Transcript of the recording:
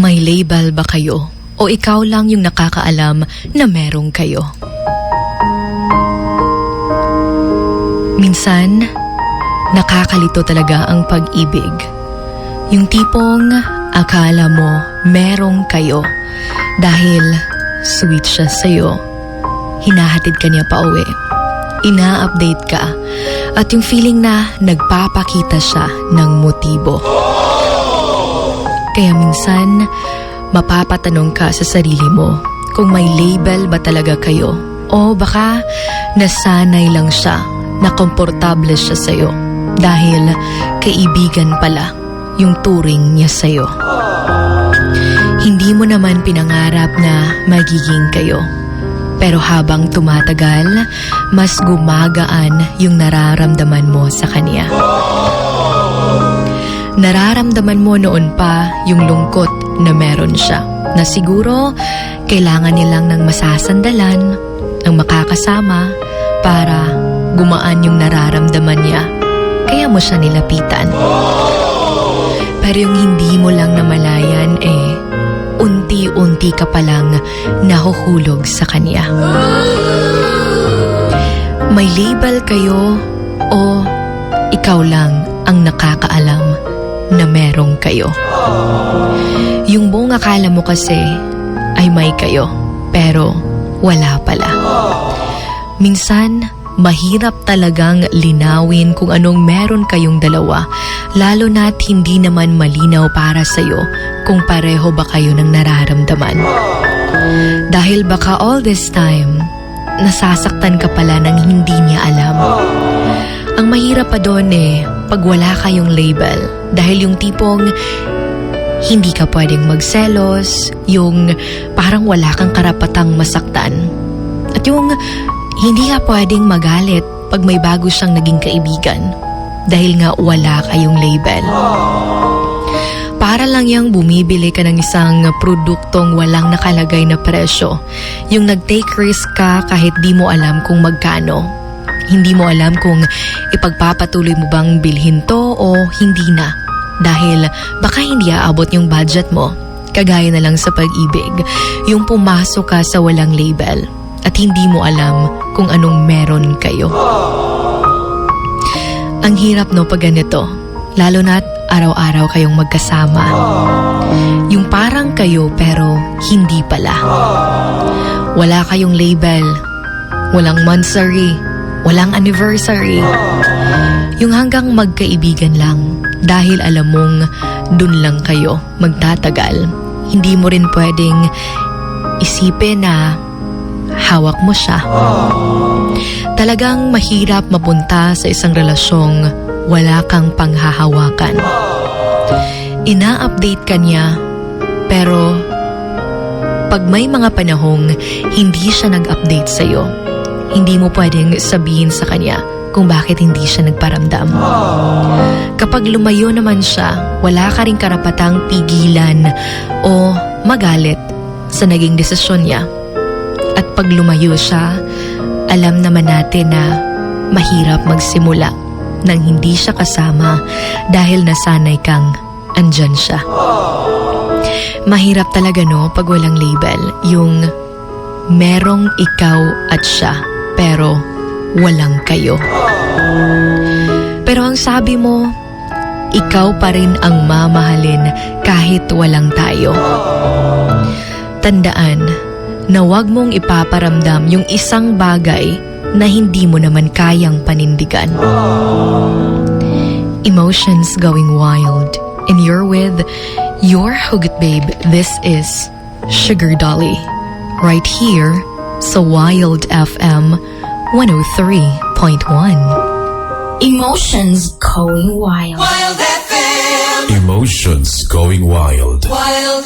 May label ba kayo? O ikaw lang yung nakakaalam na merong kayo? Minsan, nakakalito talaga ang pag-ibig. Yung tipong akala mo merong kayo dahil sweet siya sa'yo. Hinahatid ka niya pa uwi. Ina-update ka. At yung feeling na nagpapakita siya ng motibo. Kaya minsan, mapapatanong ka sa sarili mo kung may label ba talaga kayo o baka nasanay lang siya na komportable siya sa'yo dahil kaibigan pala yung turing niya sa'yo. Hindi mo naman pinangarap na magiging kayo. Pero habang tumatagal, mas gumagaan yung nararamdaman mo sa kanya. Nararamdaman mo noon pa yung lungkot na meron siya. Na siguro, kailangan nilang ng masasandalan, ng makakasama, para gumaan yung nararamdaman niya. Kaya mo siya nilapitan. Pero yung hindi mo lang namalayan eh, unti-unti ka palang nahuhulog sa kanya. May label kayo o ikaw lang ang nakakaalam na merong kayo. Yung buong akala mo kasi ay may kayo, pero wala pala. Minsan, mahirap talagang linawin kung anong meron kayong dalawa, lalo na't hindi naman malinaw para sa'yo kung pareho ba kayo ng nararamdaman. Dahil baka all this time, nasasaktan ka pala ng hindi niya alam. Ang mahirap pa doon eh, pag wala kayong label, dahil yung tipong hindi ka pwedeng magselos, yung parang wala kang karapatang masaktan. At yung hindi ka pwedeng magalit pag may bago siyang naging kaibigan dahil nga wala kayong label. Para lang yung bumibili ka ng isang produktong walang nakalagay na presyo. Yung nag-take risk ka kahit di mo alam kung magkano. Hindi mo alam kung ipagpapatuloy mo bang bilhin to o hindi na. Dahil baka hindi aabot yung budget mo. Kagaya na lang sa pag-ibig, yung pumasok ka sa walang label at hindi mo alam kung anong meron kayo. Ang hirap no pag ganito, lalo na't araw-araw kayong magkasama. Yung parang kayo pero hindi pala. Wala kayong label, walang monthsary, walang anniversary. Yung hanggang magkaibigan lang dahil alam mong dun lang kayo magtatagal. Hindi mo rin pwedeng isipin na hawak mo siya. Talagang mahirap mapunta sa isang relasyong wala kang panghahawakan. Ina-update ka niya, pero pag may mga panahong hindi siya nag-update sa'yo, hindi mo pwedeng sabihin sa kanya kung bakit hindi siya nagparamdam. Kapag lumayo naman siya, wala ka rin karapatang pigilan o magalit sa naging desisyon niya. At pag lumayo siya, alam naman natin na mahirap magsimula nang hindi siya kasama dahil nasanay kang andyan siya. Mahirap talaga no pag walang label, yung merong ikaw at siya pero walang kayo. Pero ang sabi mo, ikaw pa rin ang mamahalin kahit walang tayo. Tandaan na huwag mong ipaparamdam yung isang bagay na hindi mo naman kayang panindigan. Emotions going wild and you're with your Hugot Babe. This is Sugar Dolly. Right here sa Wild FM 103.1. Emotions going wild. Wild FM. Emotions going wild. Wild